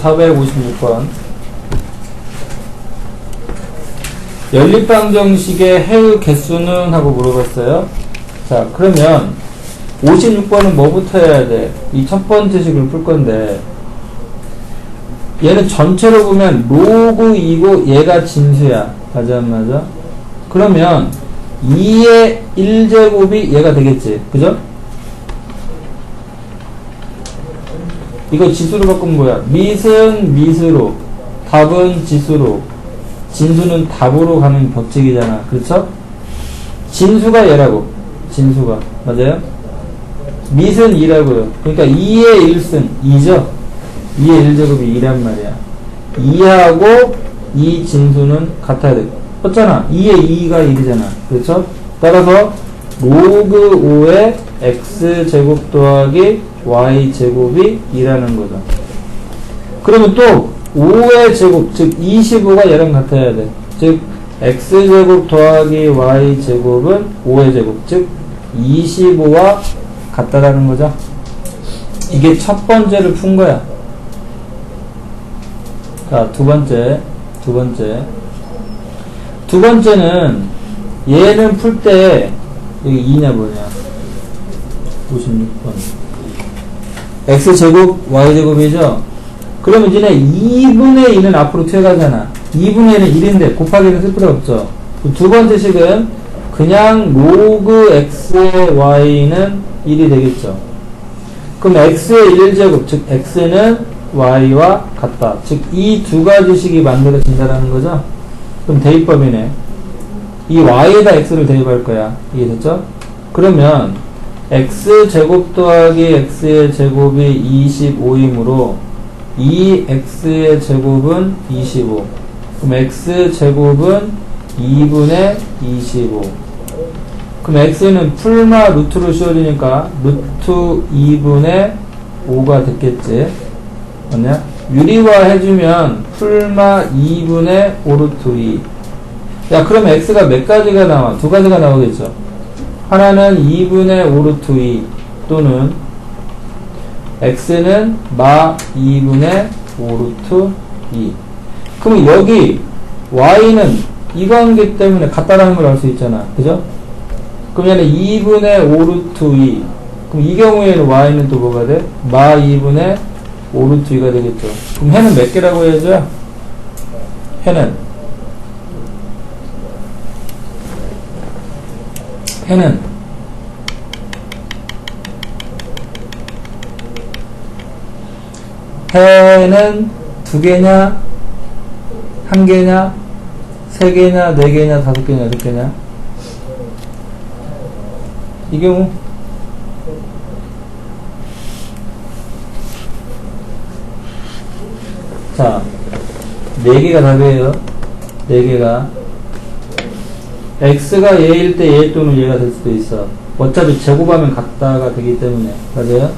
456번 연립방 정식의 해의 개수는? 하고 물어봤어요. 자, 그러면 56번은 뭐부터 해야 돼? 이 첫 번째 식을 풀 건데 얘는 전체로 보면 로그 2고 얘가 진수야. 맞아 안 맞아? 그러면 2의 1제곱이 얘가 되겠지. 그죠? 이거 지수로 바꾸면 뭐야? 밑은 밑으로, 답은 지수로, 진수는 답으로 가는 법칙이잖아. 그렇죠? 진수가 얘라고. 진수가. 맞아요? 밑은 2라고요. 그러니까 2의 1승 2죠? 2의 1제곱이 2란 말이야. 2하고 이 진수는 같아야 돼. 었잖아 2의 2가 1이잖아. 그렇죠? 따라서 로그 5의 x제곱 더하기 y제곱이 2라는 거죠. 그러면 또 5의 제곱, 즉 25가 얘랑 같아야 돼. 즉 x제곱 더하기 y제곱은 5의 제곱, 즉 25와 같다라는 거죠. 이게 첫 번째를 푼 거야. 자, 두 번째, 두 번째. 두 번째는 얘는 풀 때 여기 2냐 뭐냐 56번. X제곱 y제곱이죠? 그러면 이제 2분의 2는 앞으로 튀어가잖아. 2분의 1은 1인데 곱하기는 쓸 필요 없죠. 그두 번째 식은 그냥 로그 x의 y는 1이 되겠죠. 그럼 x의 1제곱 즉 x는 y와 같다. 즉 이 두 가지 식이 만들어진다는 거죠? 그럼 대입법이네. 이 y에다 x를 대입할 거야. 이해됐죠? 그러면 x제곱 더하기 x의 제곱이 25이므로 2x의 제곱은 25. 그럼 x제곱은 2분의 25. 그럼 x는 풀마 루트로 씌워지니까 루트 2분의 5가 됐겠지. 맞냐? 유리화 해주면 풀마 2분의 5루트 2. 야, 그럼 x가 몇 가지가 나와? 두 가지가 나오겠죠. 하나는 2분의 5루트 2 또는 x는 마 2분의 5루트 2. 그럼 여기 y는 이 관계 때문에 같다라는 걸 알 수 있잖아. 그죠? 얘는 2분의 5루트 2. 그럼 이 경우에는 y는 또 뭐가 돼? 마 2분의 5루트 2가 되겠죠. 그럼 해는 몇 개라고 해야죠? 해는 해는 해는 두 개냐, 한 개냐, 세 개냐, 네 개냐, 다섯 개냐, 여섯 개냐? 이 경우 자, 네 개가 답이에요. 네 개가. X가 얘일 때 얘 또는 얘가 될 수도 있어. 어차피 제곱하면 같다가 되기 때문에. 맞아요?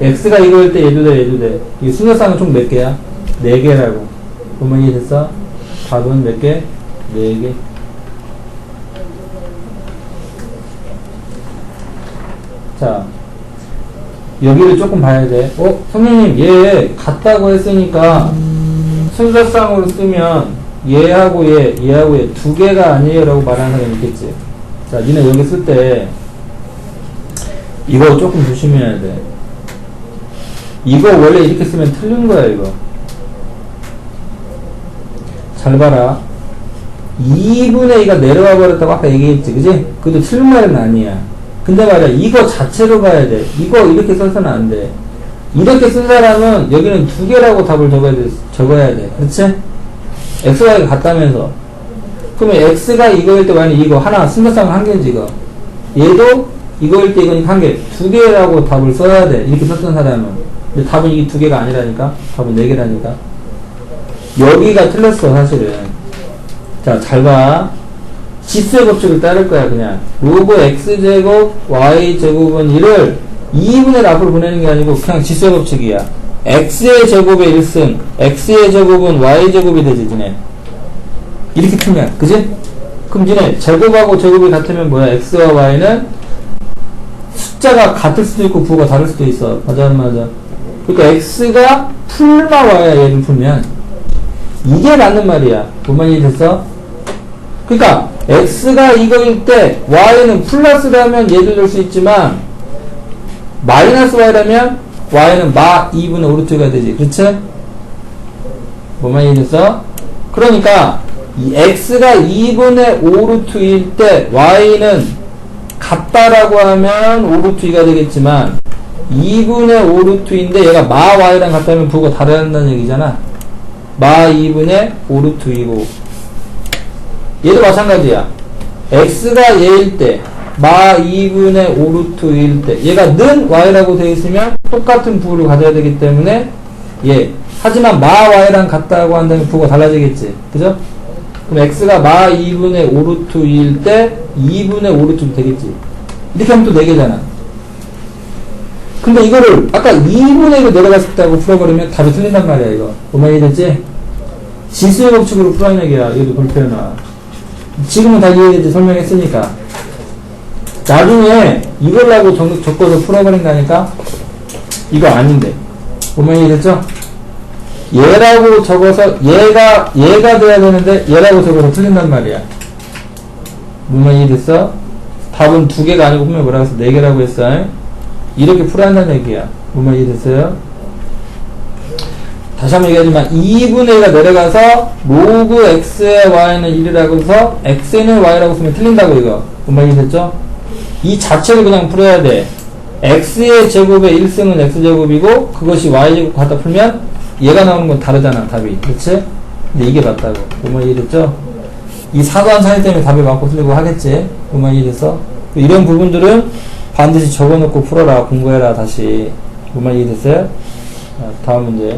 x가 이거일 때 얘도 돼, 얘도 돼. 이 순서상은 총 몇 개야? 네 개라고. 그러면 이해 됐어? 답은 몇 개? 네 개. 자, 여기를 조금 봐야 돼. 어, 선생님, 얘 같다고 했으니까 순서상으로 쓰면 얘하고 얘, 얘하고 얘 두 개가 아니에요 라고 말하는 사람이 있겠지. 자, 니네 여기 쓸 때 이거 조금 조심해야 돼. 이거 원래 이렇게 쓰면 틀린 거야, 이거. 잘 봐라. 2분의 2가 내려와 버렸다고 아까 얘기했지, 그지? 그것도 틀린 말은 아니야. 근데 말이야, 이거 자체로 봐야 돼. 이거 이렇게 써서는 안 돼. 이렇게 쓴 사람은 여기는 두 개라고 답을 적어야 돼. 적어야 돼. 그렇지? X, y가 같다면서. 그러면 x가 이거일 때 만약 이거 하나, 순서상 한 개지, 이거. 얘도 이거일 때 이거니까 한 개, 두 개라고 답을 써야 돼. 이렇게 썼던 사람은. 근데 답은 이게 두 개가 아니라니까? 답은 네 개라니까? 여기가 틀렸어, 사실은. 자, 잘 봐. 지수의 법칙을 따를 거야, 그냥. 로그 x제곱, y제곱은 1을 2분의 1 앞으로 보내는 게 아니고 그냥 지수의 법칙이야. X의 제곱의 1승, x의 제곱은 y제곱이 되지, 지네. 이렇게 풀면, 그지? 그럼 지네, 제곱하고 제곱이 같으면 뭐야? x와 y는 숫자가 같을 수도 있고 부호가 다를 수도 있어. 맞아, 안 맞아? 그러니까 x가 풀마 y야 얘를 풀면 이게 맞는 말이야. 뭔말 이해됐어? 그러니까 x가 이거일 때 y는 플러스라면 얘도 될수 있지만 마이너스 y라면 y는 마 2분의 5루트가 되지. 그렇지? 뭐만 이해됐어? 그러니까 이 x가 2분의 5루트일 때 y는 같다라고 하면 5루트가 되겠지만 2분의 5루트인데 얘가 마 y랑 같다면 부호가 다르다는 얘기잖아. 마 2분의 5루트이고 얘도 마찬가지야. x가 얘일 때, 마 2분의 5루트일 때, 얘가 는 y라고 되어 있으면 똑같은 부호를 가져야 되기 때문에, 예. 하지만 마 y랑 같다고 한다면 부호가 달라지겠지. 그죠? 그럼 x가 마 2분의 5루트일 때, 2분의 5루트도 되겠지. 이렇게 하면 또 4개잖아. 근데 이거를, 아까 2분의 1로 내려갔을 때하고 풀어버리면 답이 틀린단 말이야, 이거. 뭐만 이해됐지? 지수의 법칙으로 풀어낸 얘기야. 이것도 불편하. 지금은 다 이해됐지 설명했으니까 나중에 이걸라고 적, 적어서 풀어버린다니까 이거 아닌데 보면 이해됐죠? 얘라고 적어서 얘가 얘가 돼야 되는데 얘라고 적어서 틀린단 말이야 보면 이해됐어? 답은 두 개가 아니고 분명 뭐라고 했어? 네 개라고 했어 이렇게 풀어야 한다는 얘기야 보면 이해됐어요? 다시 한번 얘기하지만 2분의 1가 내려가서 로그 x의 y는 1이라고 해서 x는 y라고 쓰면 틀린다고 이거 분명히 됐죠? 이 자체를 그냥 풀어야 돼 x의 제곱의 1승은 x제곱이고 그것이 y제곱 갖다 풀면 얘가 나오는 건 다르잖아 답이 그렇지? 근데 이게 맞다고 분명히 됐죠? 이 사소한 차이 때문에 답이 맞고 틀리고 하겠지 분명히 됐어? 이런 부분들은 반드시 적어놓고 풀어라 공부해라 다시 분명히 됐어요? 자, 다음 문제